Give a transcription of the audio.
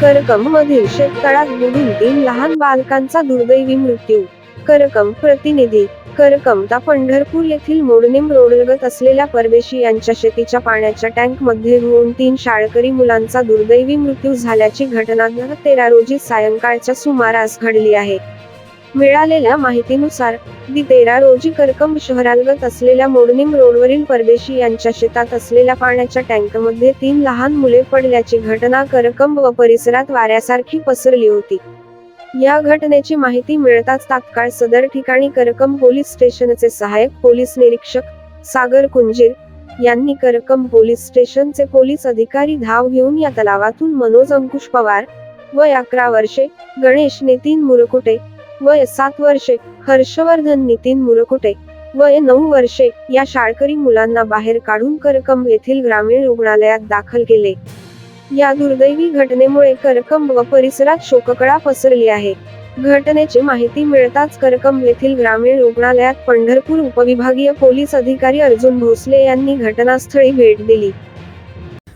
करकम मधील शेततळात बुडून तीन लहान बालकांचा दुर्दैवी मृत्यू. करकम प्रतिनिधी करकमता पंढरपूर येथील मोडनेम रोडलगत असलेल्या परदेशी यांच्या शेतीच्या पाण्याच्या टँकमध्ये रुळून तीन शाळकरी मुलांचा दुर्दैवी मृत्यू झाल्याची घटना दर तेरा रोजी सायंकाळच्या सुमारास घडली आहे. मिळालेल्या माहितीनुसार दि तेरा रोजी करकम शहरालगत असलेल्या मोडनिंग रोडवरील परदेशी यांच्या शेतात असलेल्या पाण्याच्या टँकमध्ये तीन लहान मुले पडल्याची घटना करकम व परिसरात वाऱ्यासारखी पसरली होती. या घटनेची माहिती मिळताच तात्काळ सदर ठिकाणी करकम पोलीस स्टेशनचे सहाय्यक पोलीस निरीक्षक सागर कुंजीर यांनी करकम पोलीस स्टेशनचे पोलीस अधिकारी धाव घेऊन या तलावातून मनोज अंकुश पवार वय अकरा वर्षे गणेश नितीन मुरकुटे वय सात वर्षे हर्षवर्धन नितीन मुरकुटे. वय नऊ वर्षे या शाळकरी मुलांना बाहेर काढून करकम येथील ग्रामीण रुग्णालयात दाखल केले. या दुर्दैवी घटनेमुळे करकम व परिसरात शोककळा पसरली आहे. घटनेची माहिती मिळताच करकम येथील ग्रामीण रुग्णालयात पंढरपूर उपविभागीय पोलीस अधिकारी अर्जुन भोसले यांनी घटनास्थळी भेट दिली.